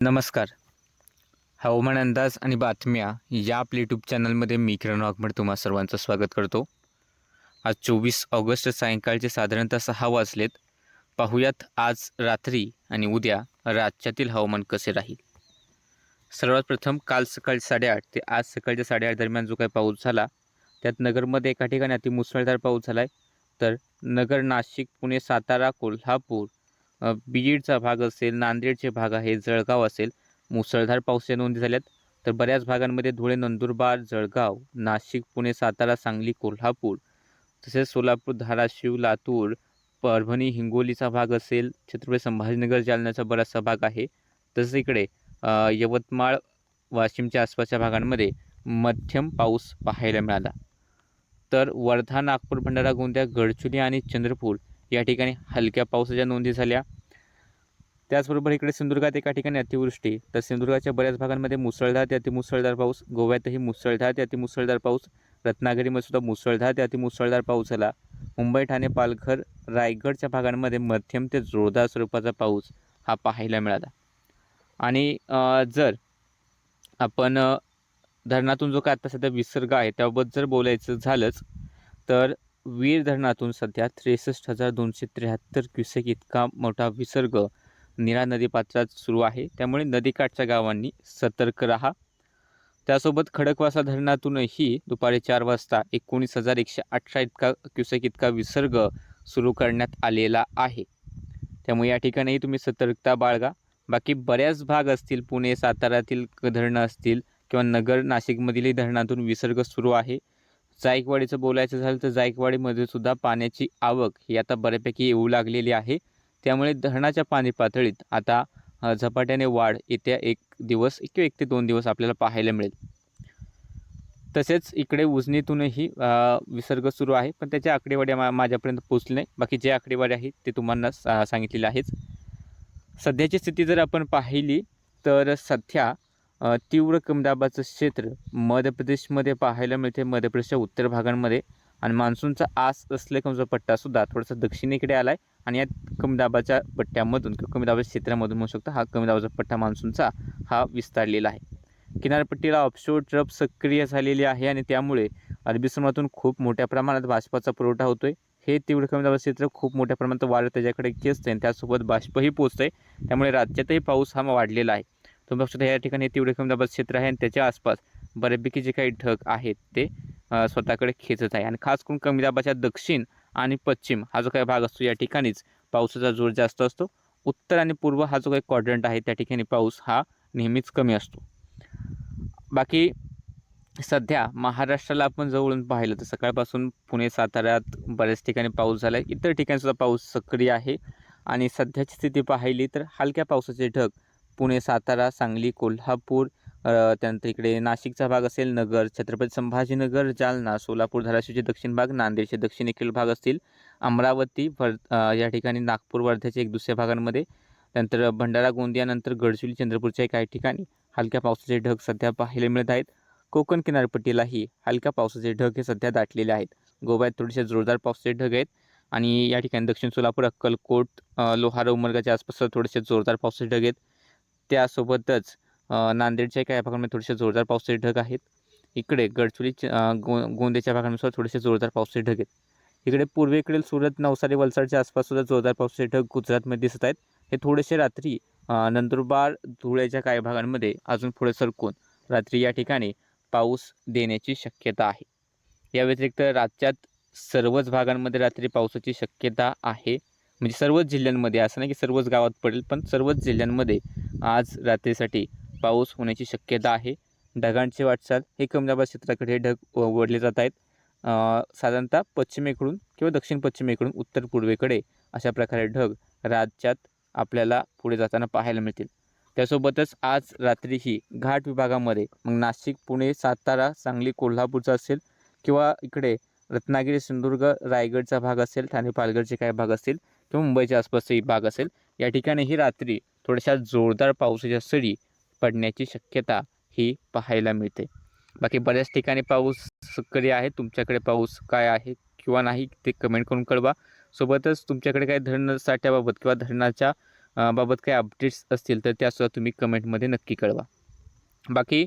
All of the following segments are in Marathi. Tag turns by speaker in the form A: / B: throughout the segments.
A: नमस्कार. हवामान अंदाज आणि बातम्या या आपल्या यूट्यूब चॅनलमध्ये मी किरण वाघमड तुम्हा सर्वांचं स्वागत करतो. आज चोवीस ऑगस्ट सायंकाळचे साधारणतः सहा वाजलेत. पाहूयात आज रात्री आणि उद्या राज्यातील हवामान कसे राहील? सर्वात प्रथम काल सकाळी साडेआठ ते आज सकाळच्या साडेआठ दरम्यान जो काही पाऊस झाला त्यात नगरमध्ये एका ठिकाणी अति मुसळधार पाऊस झाला आहे तर नगर नाशिक पुणे सातारा कोल्हापूर बीडचा भाग असेल नांदेडचे भाग आहे जळगाव असेल मुसळधार पावसाच्या नोंदी झाल्यात. तर बऱ्याच भागांमध्ये धुळे नंदुरबार जळगाव नाशिक पुणे सातारा सांगली कोल्हापूर तसेच सोलापूर धाराशिव लातूर परभणी हिंगोलीचा भाग असेल छत्रपती संभाजीनगर जालन्याचा बराचसा भाग आहे. तसेच इकडे यवतमाळ वाशिमच्या आसपासच्या भागांमध्ये मध्यम पाऊस पाहायला मिळाला. तर वर्धा नागपूर भंडारा गोंदिया गडचिरोली आणि चंद्रपूर या ठिकाणी हलक्या पावसाच्या नोंदी झाल्या. त्याचबरोबर इकडे सिंधुदुर्गात एका ठिकाणी अतिवृष्टी. तर सिंधुदुर्गाच्या बऱ्याच भागांमध्ये मुसळधार ते अतिमुसळधार पाऊस. गोव्यातही मुसळधार ते अतिमुसळधार पाऊस. रत्नागिरीमध्ये सुद्धा मुसळधार ते अतिमुसळधार पाऊस झाला. मुंबई ठाणे पालघर रायगडच्या भागांमध्ये मध्यम ते जोरदार स्वरूपाचा पाऊस हा पाहायला मिळाला. आणि जर आपण धरणातून जो काय आत्ता सध्या विसर्ग आहे त्याबाबत जर बोलायचं झालंच तर वीर धरणातून सध्या त्रेसष्ट हजार दोनशे त्र्याहत्तर क्युसेक इतका मोठा विसर्ग निरा नदीपात्रात सुरू आहे. त्यामुळे नदीकाठच्या गावांनी सतर्क राहा. त्यासोबत खडकवासा धरणातूनही दुपारी चार वाजता एकोणीस हजार एकशे अठरा इतका क्युसेक इतका विसर्ग सुरू करण्यात आलेला आहे. त्यामुळे या ठिकाणीही तुम्ही सतर्कता बाळगा. बाकी बऱ्याच भाग असतील पुणे साताऱ्यातील धरणं असतील किंवा नगर नाशिकमधीलही धरणातून विसर्ग सुरू आहे. जायकवाडीचं बोलायचं झालं तर जायकवाडीमध्ये सुद्धा पाण्याची आवक ही आता बऱ्यापैकी येऊ लागलेली आहे. त्यामुळे धरणाच्या पाणी पातळीत आता झपाट्याने वाढ येत्या एक दिवस किंवा एक ते दोन दिवस आपल्याला पाहायला मिळेल. तसेच इकडे उजनीतूनही विसर्ग सुरू आहे. पण त्याच्या आकडेवाड्या मा माझ्यापर्यंत पोचले नाही. बाकी जे आकडेवारी आहेत ते तुम्हाला सा सांगितलेले आहेच. सध्याची स्थिती जर आपण पाहिली तर सध्या तीव्र कमी दाबाचं क्षेत्र मध्य प्रदेशमध्ये पाहायला मिळते. मध्य प्रदेशच्या उत्तर भागांमध्ये आणि मान्सूनचा आस असले कमजोर पट्टासुद्धा थोडासा दक्षिणेकडे आला आहे आणि या कमी दाबाच्या पट्ट्यामधून किंवा कमी दाबाच्या क्षेत्रामधून म्हणू शकतो हा कमी दाबाचा पट्टा मान्सूनचा हा विस्तारलेला आहे. किनारपट्टीला ऑफशोर ट्रप सक्रिय झालेली आहे आणि त्यामुळे अरबी समुद्रातून खूप मोठ्या प्रमाणात बाष्पाचा पुरवठा होतोय. हे तीव्र कमी दाबाचं क्षेत्र खूप मोठ्या प्रमाणात वाढत त्याच्याकडे खेचतंय आणि त्यासोबत बाष्पही पोचतंय त्यामुळे राज्यातही पाऊस हा वाढलेला आहे. तुम्ही बघू शकता या ठिकाणी तेवढे कमी दाबाचं क्षेत्र आहे आणि त्याच्या आसपास बऱ्यापैकी जे काही ढग आहेत ते स्वतःकडे खेचत आहे. आणि खास करून कमी दाबाच्या दक्षिण आणि पश्चिम हा जो काही भाग असतो या ठिकाणीच पावसाचा जोर जास्त असतो. उत्तर आणि पूर्व हा जो काही क्वाड्रंट आहे त्या ठिकाणी पाऊस हा नेहमीच कमी असतो. बाकी सध्या महाराष्ट्राला आपण जवळून पाहिलं तर सकाळपासून पुणे साताऱ्यात बऱ्याच ठिकाणी पाऊस झाला आहे. इतर ठिकाणीसुद्धा पाऊस सक्रिय आहे. आणि सध्याची स्थिती पाहिली तर हलक्या पावसाचे ढग पुणे सातारा सांगली कोल्हापूर त्यानंतर इकडे नाशिकचा भाग असेल नगर छत्रपती संभाजीनगर जालना सोलापूर धाराशिवचे दक्षिण भाग नांदेडचे दक्षिणेकडील भाग असतील अमरावती भर या ठिकाणी नागपूर वर्ध्याचे एक दुसऱ्या भागांमध्ये त्यानंतर भंडारा गोंदियानंतर गडचिरोली चंद्रपूरच्या काही ठिकाणी हलक्या पावसाचे ढग सध्या पाहायला मिळत आहेत. कोकण किनारपट्टीलाही हलक्या पावसाचे ढग हे सध्या दाटलेले आहेत. गोव्यात थोडेसे जोरदार पावसाचे ढग आहेत आणि या ठिकाणी दक्षिण सोलापूर अक्कलकोट लोहारा उमरगाच्या आसपास थोडेसे जोरदार पावसाचे ढग आहेत. त्यासोबतच नांदेडच्या काही भागांमध्ये थोडेसे जोरदार पावसाचे ढग आहेत. इकडे गडचिरोली गो गोंदेच्या भागांनुसार थोडेसे जोरदार पावसाचे ढग आहेत. इकडे पूर्वेकडील सुरत नवसारी वलसाडच्या आसपाससुद्धा जोरदार पावसाचे ढग गुजरातमध्ये दिसत आहेत. हे थोडेसे रात्री नंदुरबार धुळ्याच्या काही भागांमध्ये अजून पुढे सरकून रात्री या ठिकाणी पाऊस देण्याची शक्यता आहे. या व्यतिरिक्त राज्यात सर्वच भागांमध्ये रात्री पावसाची शक्यता आहे. म्हणजे सर्वच जिल्ह्यांमध्ये असं नाही की सर्वच गावात पडेल पण सर्वच जिल्ह्यांमध्ये आज रात्रीसाठी पाऊस होण्याची शक्यता आहे. ढगांची वाटचाल हे कमजाबाद क्षेत्राकडे ढग ओढले जात आहेत. साधारणतः पश्चिमेकडून किंवा दक्षिण पश्चिमेकडून उत्तर पूर्वेकडे अशा प्रकारे ढग राज्यात आपल्याला पुढे जाताना पाहायला मिळतील. त्यासोबतच आज रात्रीही घाट विभागामध्ये मग नाशिक पुणे सातारा सांगली कोल्हापूरचा असेल किंवा इकडे रत्नागिरी सिंधुदुर्ग रायगडचा भाग असेल ठाणे पालघरचे काही भाग असतील किंवा मुंबईच्या आसपासचाही भाग असेल या ठिकाणीही रात्री थोड्याशा जोरदार पावसाच्या सरी पडण्याची शक्यता ही पाहायला मिळते. बाकी बऱ्याच ठिकाणी पाऊस सक्रिय आहे. तुमच्याकडे पाऊस काय आहे किंवा नाही ते कमेंट करून कळवा. सोबतच तुमच्याकडे काही धरण साठ्याबाबत किंवा धरणाच्या बाबत काही अपडेट्स असतील तर त्यासुद्धा तुम्ही कमेंटमध्ये नक्की कळवा. बाकी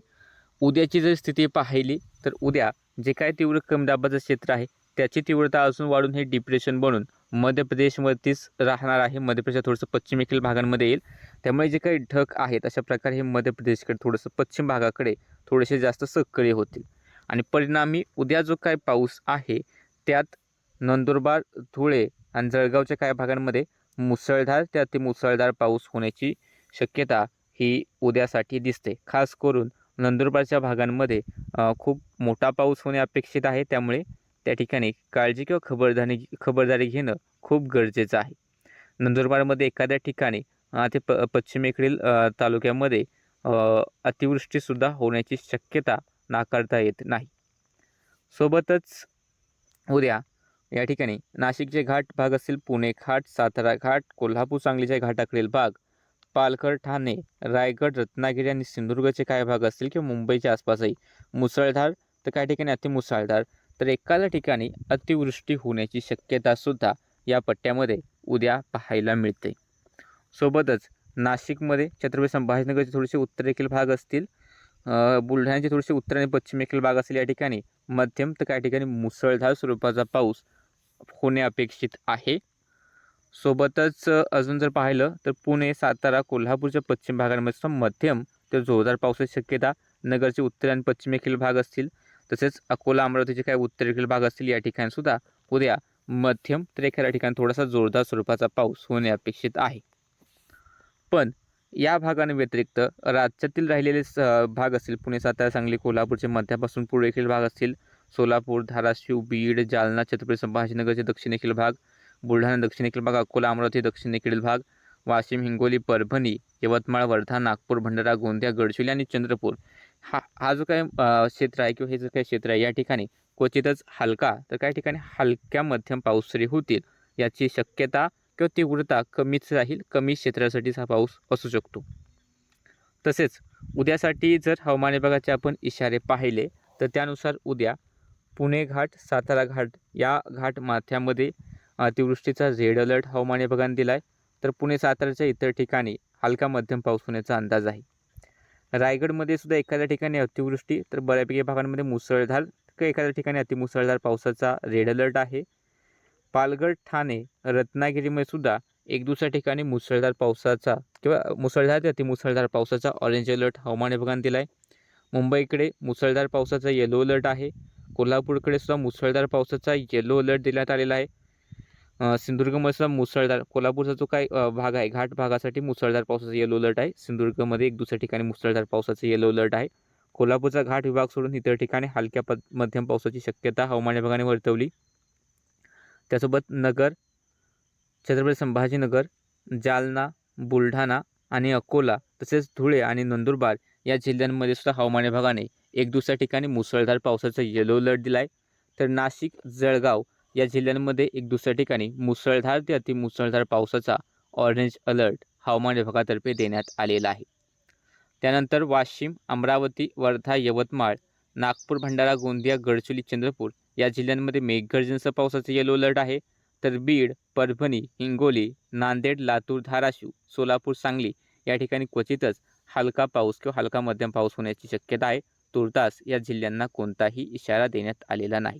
A: उद्याची जर स्थिती पाहिली तर उद्या जे काय तीव्र कमी दाबाचं क्षेत्र आहे त्याची तीव्रता अजून वाढून हे डिप्रेशन बनून मध्य प्रदेशमध्येच राहणार आहे. मध्य प्रदेश थोडंसं पश्चिमेकडील भागांमध्ये येईल. त्यामुळे जे काही ढग आहेत अशा प्रकारे हे मध्य प्रदेशकडे थोडंसं पश्चिम भागाकडे थोडेसे जास्त सक्रिय होतील. आणि परिणामी उद्या जो काय पाऊस आहे त्यात नंदुरबार धुळे आणि जळगावच्या काही भागांमध्ये मुसळधार त्या ते मुसळधार पाऊस होण्याची शक्यता ही उद्यासाठी दिसते. खास करून नंदुरबारच्या भागांमध्ये खूप मोठा पाऊस होणे अपेक्षित आहे. त्यामुळे त्या ठिकाणी काळजी किंवा खबरदारी खबरदारी घेणं खूप गरजेचं आहे. नंदुरबारमध्ये एखाद्या ठिकाणी ते प पश्चिमेकडील तालुक्यामध्ये अतिवृष्टीसुद्धा होण्याची शक्यता नाकारता येत नाही. सोबतच उद्या या ठिकाणी नाशिकचे घाट भाग असतील पुणे घाट सातारा घाट कोल्हापूर सांगलीच्या घाटाकडील भाग पालघर ठाणे रायगड रत्नागिरी आणि सिंधुदुर्गचे काही भाग असतील किंवा मुंबईच्या आसपासही मुसळधार तर काही ठिकाणी अतिमुसळधार तर एकाला ठिकाणी अतिवृष्टी होण्याची शक्यतासुद्धा या पट्ट्यामध्ये उद्या पाहायला मिळते. सोबतच नाशिकमध्ये छत्रपती संभाजीनगरचे थोडेसे उत्तरेखील भाग असतील. बुलढाण्याचे थोडेसे उत्तर आणि पश्चिमेखील भाग असतील या ठिकाणी. मध्यम तर काही ठिकाणी मुसळधार स्वरूपाचा पाऊस होणे अपेक्षित आहे. सोबतच अजून जर पाहिलं तर पुणे सातारा कोल्हापूरच्या पश्चिम भागांमध्ये मध्यम ते जोरदार पावसाची शक्यता नगरचे उत्तर आणि पश्चिमेखील भाग असतील. तसेच अकोला अमरावतीचे काही उत्तरेकडील भाग असतील या ठिकाणीसुद्धा उद्या मध्यम तर एखाद्या ठिकाणी थोडासा जोरदार स्वरूपाचा पाऊस होणे अपेक्षित आहे. पण या भागांव्यतिरिक्त राज्यातील राहिलेले स भाग असतील पुणे सातारा सांगली कोल्हापूरचे मध्यापासून पूर्वेकडील भाग असतील सोलापूर धाराशिव बीड जालना छत्रपती संभाजीनगरचे दक्षिणेकडील भाग बुलढाणा दक्षिणेकडील भाग अकोला अमरावती दक्षिणेकडील भाग वाशिम हिंगोली परभणी यवतमाळ वर्धा नागपूर भंडारा गोंदिया गडचिरोली आणि चंद्रपूर हा हा जो काही क्षेत्र आहे किंवा हे जे काही क्षेत्र आहे या ठिकाणी क्वचितच हलका तर काही ठिकाणी हलक्या मध्यम पाऊसरी होतील. याची शक्यता किंवा तीव्रता कमीच राहील कमी क्षेत्रासाठीच हा पाऊस असू शकतो. तसेच उद्यासाठी जर हवामान विभागाचे आपण इशारे पाहिले तर त्यानुसार उद्या पुणे घाट सातारा घाट या घाट माथ्यामध्ये अतिवृष्टीचा रेड अलर्ट हवामान विभागाने दिला आहे तर पुणे साताराच्या इतर ठिकाणी हलका मध्यम पाऊस होण्याचा अंदाज आहे. रायगडमध्ये सुद्धा एखाद्या ठिकाणी अतिवृष्टी तर बऱ्यापैकी भागांमध्ये मुसळधार किंवा एखाद्या ठिकाणी अतिमुसळधार पावसाचा रेड अलर्ट आहे. पालघर ठाणे रत्नागिरीमध्ये सुद्धा एक दुसऱ्या ठिकाणी मुसळधार पावसाचा किंवा मुसळधार ते अतिमुसळधार पावसाचा ऑरेंज अलर्ट हवामान विभागाने दिला आहे मुंबईकडे मुसळधार पावसाचा येलो अलर्ट आहे. कोल्हापूरकडे सुद्धा मुसळधार पावसाचा येलो अलर्ट देण्यात आलेला आहे. सिंधुदुर्गमध्ये सुद्धा मुसळधार कोल्हापूरचा जो काही भाग आहे घाट भागासाठी मुसळधार पावसाचा येलो अलर्ट आहे. सिंधुदुर्गमध्ये एक दुसऱ्या ठिकाणी मुसळधार पावसाचा येलो अलर्ट आहे. कोल्हापूरचा घाट विभाग सोडून इतर ठिकाणी हलक्या पद मध्यम पावसाची शक्यता हवामान विभागाने वर्तवली. त्यासोबत नगर छत्रपती संभाजीनगर जालना बुलढाणा आणि अकोला तसेच धुळे आणि नंदुरबार या जिल्ह्यांमध्ये सुद्धा हवामान विभागाने एक दुसऱ्या ठिकाणी मुसळधार पावसाचा येलो अलर्ट दिला आहे तर नाशिक जळगाव या जिल्ह्यांमध्ये एक दुसऱ्या ठिकाणी मुसळधार ते अतिमुसळधार पावसाचा ऑरेंज अलर्ट हवामान विभागातर्फे देण्यात आलेला आहे. त्यानंतर वाशिम अमरावती वर्धा यवतमाळ नागपूर भंडारा गोंदिया गडचिरोली चंद्रपूर या जिल्ह्यांमध्ये मेघगर्जनेसह पावसाचा येलो अलर्ट आहे. तर बीड परभणी हिंगोली नांदेड लातूर धाराशिव सोलापूर सांगली या ठिकाणी क्वचितच हलका पाऊस किंवा हलका मध्यम पाऊस होण्याची शक्यता आहे. तुर्तास या जिल्ह्यांना कोणताही इशारा देण्यात आलेला नाही.